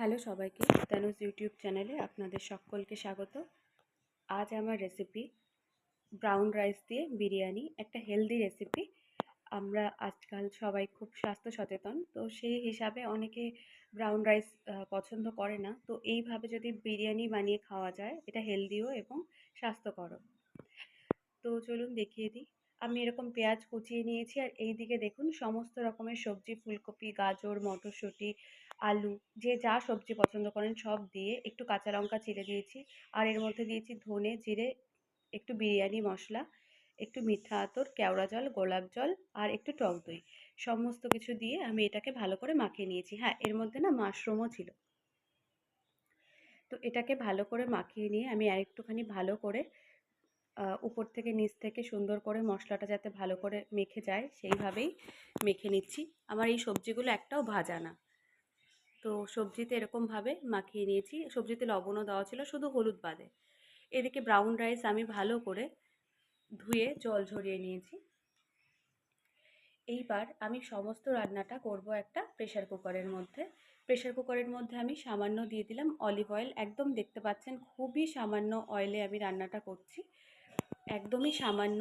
Hello সবাইকে Tanuj YouTube চ্যানেলে আপনাদের সকলকে স্বাগত। আজ আমার রেসিপি ব্রাউন রাইস দিয়ে বিরিয়ানি, একটা হেলদি রেসিপি আমরা আজকাল সবাই খুব স্বাস্থ্য সচেতন, তো সেই হিসাবে অনেকে ব্রাউন রাইস পছন্দ করে না। তো এইভাবে যদি বিরিয়ানি বানিয়ে খাওয়া যায়, এটা হেলদিও এবং স্বাস্থ্যকরও। তো চলুন দেখিয়ে দিই। আমি এরকম পেঁয়াজ কুচিয়ে নিয়েছি, আর এই দিকে দেখুন, সমস্ত রকমের সবজি, ফুলকপি, গাজর, মটরশুঁটি আলু। যে যা সবজি পছন্দ করেন সব দিয়ে একটু কাঁচা লঙ্কা চিড়ে দিয়েছি। আর এর মধ্যে দিয়েছি ধনে জিরে, একটু বিরিয়ানি মশলা, একটু মিঠা আতর, কেওড়া জল, গোলাপ জল আর একটু টক দই। সমস্ত কিছু দিয়ে আমি এটাকে ভালো করে মাখিয়ে নিয়েছি। হ্যাঁ এর মধ্যে না মাশরুমও ছিল। তো এটাকে ভালো করে মাখিয়ে নিয়ে আমি আর একটুখানি ভালো করে উপর থেকে নিচ থেকে সুন্দর করে মশলাটা যাতে ভালো করে মেখে যায়, সেইভাবেই মেখে নিচ্ছি। আমার এই সবজিগুলো একটাও ভাজা না। তো সবজিতে এরকমভাবে মাখিয়ে নিয়েছি। সবজিতে লবণও দেওয়া ছিল, শুধু হলুদ বাদে। এদিকে ব্রাউন রাইস আমি ভালো করে ধুয়ে জল ঝরিয়ে নিয়েছি। এইবার আমি সমস্ত রান্নাটা করব একটা প্রেশার কুকারের মধ্যে। প্রেশার কুকারের মধ্যে আমি সামান্য দিয়ে দিলাম অলিভ অয়েল একদম দেখতে পাচ্ছেন খুবই সামান্য অয়েলে আমি রান্নাটা করছি। একদমই সামান্য।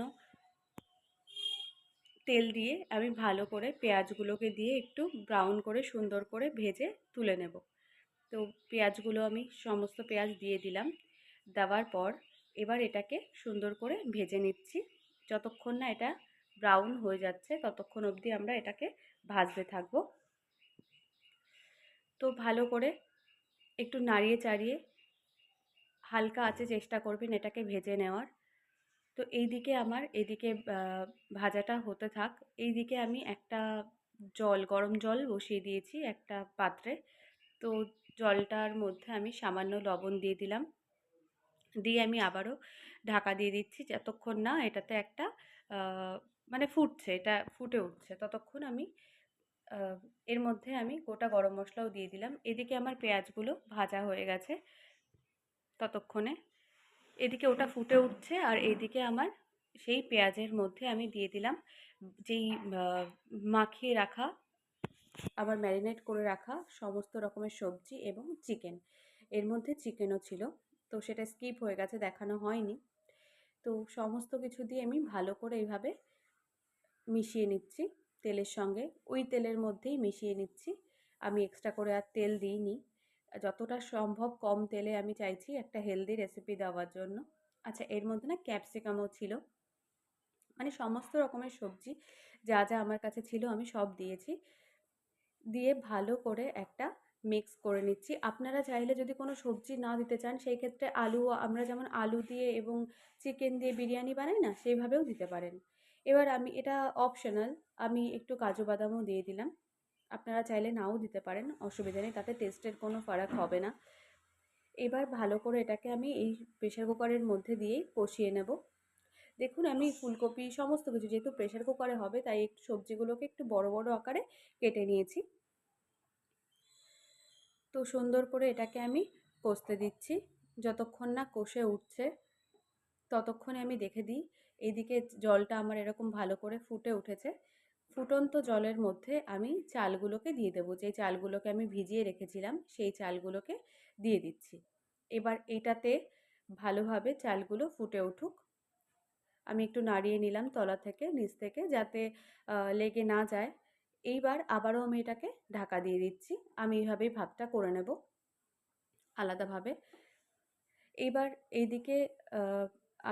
তেল দিয়ে আমি ভালো করে পেঁয়াজগুলোকে দিয়ে একটু ব্রাউন করে সুন্দর করে ভেজে তুলে নেব। তো পেঁয়াজগুলো আমি সমস্ত পেঁয়াজ দিয়ে দিলাম, দেওয়ার পর এবার এটাকে সুন্দর করে ভেজে নিচ্ছি। যতক্ষণ না এটা ব্রাউন হয়ে যাচ্ছে, ততক্ষণ অবধি আমরা এটাকে ভাজতে থাকব। তো ভালো করে একটু নাড়িয়ে চাড়িয়ে হালকা আছে চেষ্টা করবেন এটাকে ভেজে নেওয়ার। তো এই দিকে আমার এদিকে ভাজাটা হতে থাক। এই দিকে আমি একটা জল, গরম জল বসিয়ে দিয়েছি একটা পাত্রে। তো জলটার মধ্যে আমি সামান্য লবণ দিয়ে দিলাম। দিয়ে আমি আবারও ঢাকা দিয়ে দিচ্ছি যতক্ষণ না এটাতে একটা মানে ফুটছে, এটা ফুটে উঠছে। ততক্ষণ আমি এর মধ্যে আমি গোটা গরম মশলাও দিয়ে দিলাম। এদিকে আমার পেঁয়াজগুলো ভাজা হয়ে গেছে। ততক্ষণে এদিকে ওটা ফুটে উঠছে আর এদিকে আমার সেই পেঁয়াজের মধ্যে আমি দিয়ে দিলাম যেই মাখিয়ে রাখা, আবার ম্যারিনেট করে রাখা সমস্ত রকমের সবজি এবং চিকেন। এর মধ্যে চিকেনও ছিল, তো সেটা স্কিপ হয়ে গেছে, দেখানো হয়নি। তো সমস্ত কিছু দিয়ে আমি ভালো করে এইভাবে মিশিয়ে নিচ্ছি, তেলের সঙ্গে। ওই তেলের মধ্যেই মিশিয়ে নিচ্ছি। আমি এক্সট্রা করে আর তেল দিইনি। যতটা সম্ভব কম তেলে আমি চাইছি একটা হেলদি রেসিপি দেওয়ার জন্য। আচ্ছা এর মধ্যে না ক্যাপসিকামও ছিল। মানে সমস্ত রকমের সবজি যা যা আমার কাছে ছিল আমি সব দিয়েছি। দিয়ে ভালো করে একটা মিক্স করে নিচ্ছি। আপনারা চাইলে যদি কোনো সবজি না দিতে চান সেই ক্ষেত্রে আলু আমরা যেমন আলু দিয়ে এবং চিকেন দিয়ে বিরিয়ানি বানাই না, সেইভাবেও দিতে পারেন। এবার আমি, এটা অপশনাল আমি একটু কাজু বাদামও দিয়ে দিলাম। আপনারা চাইলে নাও দিতে পারেন, অসুবিধা নেই, তাতে টেস্টের কোনো ফারাক হবে না। এবার ভালো করে এটাকে আমি এই প্রেশার কুকারের মধ্যে দিয়েই কষিয়ে নেব। দেখুন, আমি ফুলকপি, সমস্ত কিছু যেহেতু প্রেশার কুকারে হবে, তাই একটু সবজিগুলোকে একটু বড় বড় আকারে কেটে নিয়েছি। তো সুন্দর করে এটাকে আমি কষতে দিচ্ছি। যতক্ষণ না কষে উঠছে, ততক্ষণে আমি দেখে দিই। এইদিকে জলটা আমার এরকম ভালো করে ফুটে উঠেছে। ফুটন্ত জলের মধ্যে আমি চালগুলোকে দিয়ে দেবো। যে চালগুলোকে আমি ভিজিয়ে রেখেছিলাম, সেই চালগুলোকে দিয়ে দিচ্ছি। এবার এটাতে ভালোভাবে চালগুলো ফুটে উঠুক। আমি একটু নাড়িয়ে নিলাম তলা থেকে, নিচ থেকে, যাতে লেগে না যায়। এইবার আবারও আমি এটাকে ঢাকা দিয়ে দিচ্ছি। আমি এইভাবেই ভাতটা করে নেব আলাদাভাবে। এইবার এইদিকে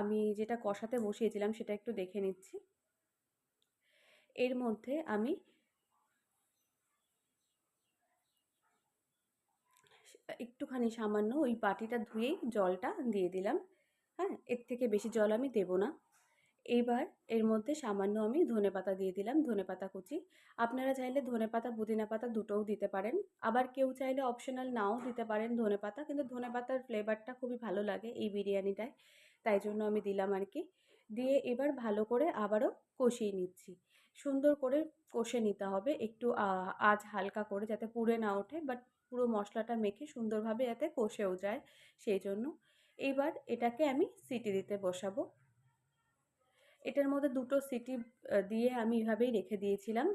আমি যেটা কষাতে বসিয়েছিলাম সেটা একটু দেখে নিচ্ছি। এর মধ্যে আমি একটুখানি সামান্য ওই বাটিটা ধুয়েই জলটা দিয়ে দিলাম। হ্যাঁ এর থেকে বেশি জল আমি দেব না। এইবার এর মধ্যে সামান্য আমি ধনে পাতা দিয়ে দিলাম, ধনে পাতা কুচি। আপনারা চাইলে ধনে পাতা, পুদিনা পাতা দুটোও দিতে পারেন। আবার কেউ চাইলে অপশনাল নাও দিতে পারেন ধনে পাতা, কিন্তু ধনে পাতার ফ্লেভারটা খুবই ভালো লাগে এই বিরিয়ানিটায়। তাই জন্য আমি দিলাম আর কি দিয়ে এবার ভালো করে আবারও কষিয়ে নিচ্ছি। সুন্দর করে কষে নিতে হবে। একটু আজ হালকা করে যাতে পুড়ে না ওঠে বাট পুরো মশলাটা মেখে সুন্দরভাবে যাতে কষেও যায়, সেই জন্য। এইবার এটাকে আমি সিটি দিতে বসাবো। এটার মধ্যে দুটো সিটি দিয়ে আমি এভাবেই রেখে দিয়েছিলাম।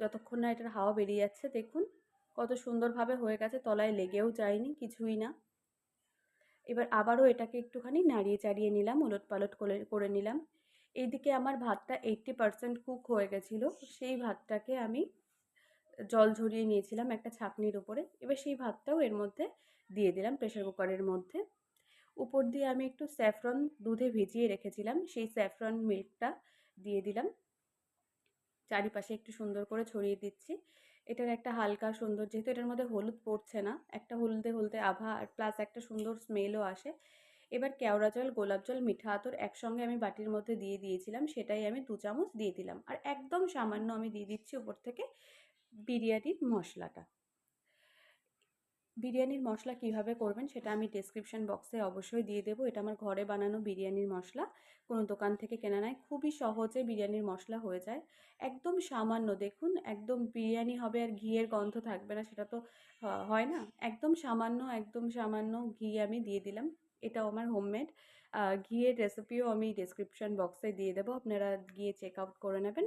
যতক্ষণ না এটার হাওয়া বেরিয়ে যাচ্ছে, দেখুন কত সুন্দরভাবে হয়ে গেছে, তলায় লেগেও যায়নি কিছুই না। এবার আবারও এটাকে একটুখানি নাড়িয়ে চাড়িয়ে নিলাম ওলট পালট করে করে নিলাম। এইদিকে আমার ভাতটা এইট্টি পারসেন্ট কুক হয়ে গেছিল। সেই ভাতটাকে আমি জল ঝরিয়ে নিয়েছিলাম একটা ছাঁকনির উপরে। এবার সেই ভাতটাও এর মধ্যে দিয়ে দিলাম প্রেশার কুকারের মধ্যে। উপর দিয়ে আমি একটু স্যাফরন দুধে ভিজিয়ে রেখেছিলাম। সেই স্যাফরন মিল্কটা দিয়ে দিলাম। চারিপাশে একটু সুন্দর করে ছড়িয়ে দিচ্ছি। এটার একটা হালকা সুন্দর, যেহেতু এটার মধ্যে হলুদ পড়ছে না, একটা হলদে হলদে আভা আর প্লাস একটা সুন্দর স্মেলও আসে। এবার কেওড়া জল, গোলাপ জল, মিঠা আতর একসঙ্গে আমি বাটির মধ্যে দিয়ে দিয়েছিলাম, সেটাই আমি দু চামচ দিয়ে দিলাম। আর একদম সামান্য আমি দিয়ে দিচ্ছি উপর থেকে বিরিয়ানির মশলাটা। বিরিয়ানির মশলা কীভাবে করবেন সেটা আমি ডেসক্রিপশান বক্সে অবশ্যই দিয়ে দেবো। এটা আমার ঘরে বানানো বিরিয়ানির মশলা। কোনো দোকান থেকে কেনা নয় খুবই সহজে বিরিয়ানির মশলা হয়ে যায়। একদম সামান্য, দেখুন, একদম বিরিয়ানি হবে আর ঘিয়ের গন্ধ থাকবে না, সেটা তো হয় না? একদম সামান্য একদম সামান্য ঘি আমি দিয়ে দিলাম। এটাও আমার হোমমেড ঘিয়ের রেসিপিও আমি ডেসক্রিপশান বক্সে দিয়ে দেবো, আপনারা গিয়ে চেক আউট করে নেবেন।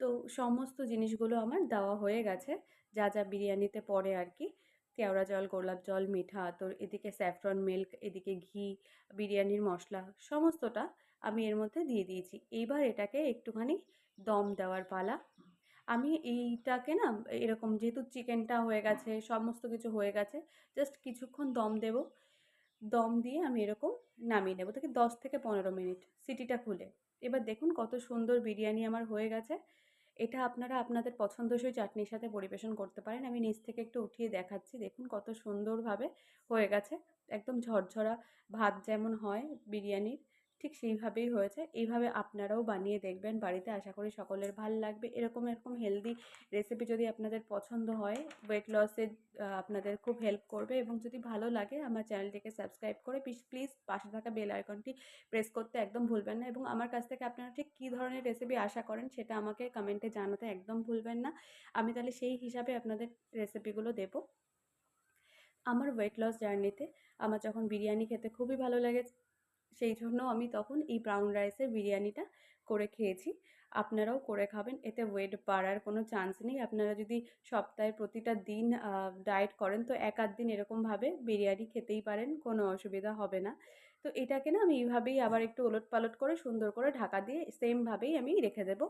তো সমস্ত জিনিসগুলো আমার দেওয়া হয়ে গেছে, যা যা বিরিয়ানিতে পড়ে আর কি। কেওড়া জল, গোলাপ জল, মিঠা আতর, এদিকে স্যাফরন মিল্ক এদিকে ঘি, বিরিয়ানির মশলা, সমস্তটা আমি এর মধ্যে দিয়ে দিয়েছি। এইবার এটাকে একটুখানি দম দেওয়ার পালা। আমি এইটাকে না, এরকম যেহেতু চিকেনটা হয়ে গেছে, সমস্ত কিছু হয়ে গেছে জাস্ট কিছুক্ষণ দম দেব। দম দিয়ে আমি এরকম নামিয়ে নেব। থেকে দশ থেকে পনেরো মিনিট সিটিটা খুলে। এবার দেখুন কত সুন্দর বিরিয়ানি আমার হয়ে গেছে। এটা আপনারা আপনাদের পছন্দসই চাটনির সাথে পরিবেশন করতে পারেন। আমি নিচ থেকে একটু উঠিয়ে দেখাচ্ছি। দেখুন কত সুন্দরভাবে হয়ে গেছে। একদম ঝরঝরা ভাত যেমন হয় বিরিয়ানির। ঠিক সেইভাবেই হয়েছে। এইভাবে আপনারাও বানিয়ে দেখবেন বাড়িতে। আশা করি সকলের ভালো লাগবে। এরকম এরকম হেলদি রেসিপি যদি আপনাদের পছন্দ হয় ওয়েট লসে আপনাদের খুব হেল্প করবে এবং যদি ভালো লাগে আমার চ্যানেলটিকে সাবস্ক্রাইব করে প্লিজ পাশে থাকা বেল আইকনটি প্রেস করতে একদম ভুলবেন না এবং আমার কাছ থেকে আপনারা ঠিক কী ধরনের রেসিপি আশা করেন সেটা আমাকে কমেন্টে জানাতে একদম ভুলবেন না। আমি তাহলে সেই হিসাবে আপনাদের রেসিপিগুলো দেবো। আমার ওয়েট লস জার্নিতে আমার যখন বিরিয়ানি খেতে খুবই ভালো লেগেছে সেই জন্য আমি তখন এই ব্রাউন রাইসের বিরিয়ানিটা করে খেয়েছি। আপনারাও করে খাবেন, এতে ওয়েট বাড়ার কোনো চান্স নেই। আপনারা যদি সপ্তাহে প্রতিটা দিন ডায়েট করেন, তো এক আধ দিন এরকমভাবে বিরিয়ানি খেতেই পারেন, কোনো অসুবিধা হবে না। তো এটাকে না আমি এইভাবেই আবার একটু ওলট পালট করে, সুন্দর করে ঢাকা দিয়ে সেমভাবেই আমি রেখে দেব।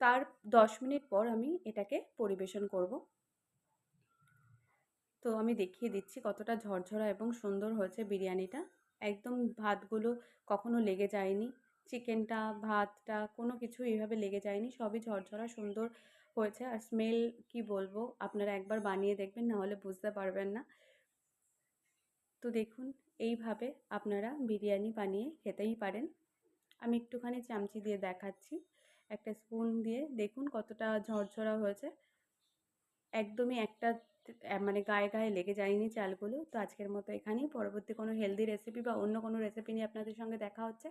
তার দশ মিনিট পর আমি এটাকে পরিবেশন করব। তো আমি দেখিয়ে দিচ্ছি কতটা ঝরঝরা এবং সুন্দর হয়েছে বিরিয়ানিটা। একদম ভাতগুলো কখনো লেগে যায়নি। চিকেনটা, ভাতটা কোনো কিছু এইভাবে লেগে যায়নি। সবই ঝরঝরা সুন্দর হয়েছে। আর স্মেল কি বলব, আপনারা একবার বানিয়ে দেখবেন, নাহলে বুঝতে পারবেন না। তো দেখুন, এইভাবে আপনারা বিরিয়ানি বানিয়ে খেতেই পারেন। আমি একটুখানি চামচি দিয়ে দেখাচ্ছি। একটা স্পুন দিয়ে দেখুন কতটা ঝরঝরা হয়েছে। একদমই একটা মানে গায়ে গায়ে লেগে যায়নি চালগুলো তো আজকের মতো এখানেই। পরবর্তী কোনো হেলদি রেসিপি বা অন্য কোনো রেসিপি নিয়ে আপনাদের সঙ্গে দেখা হচ্ছে।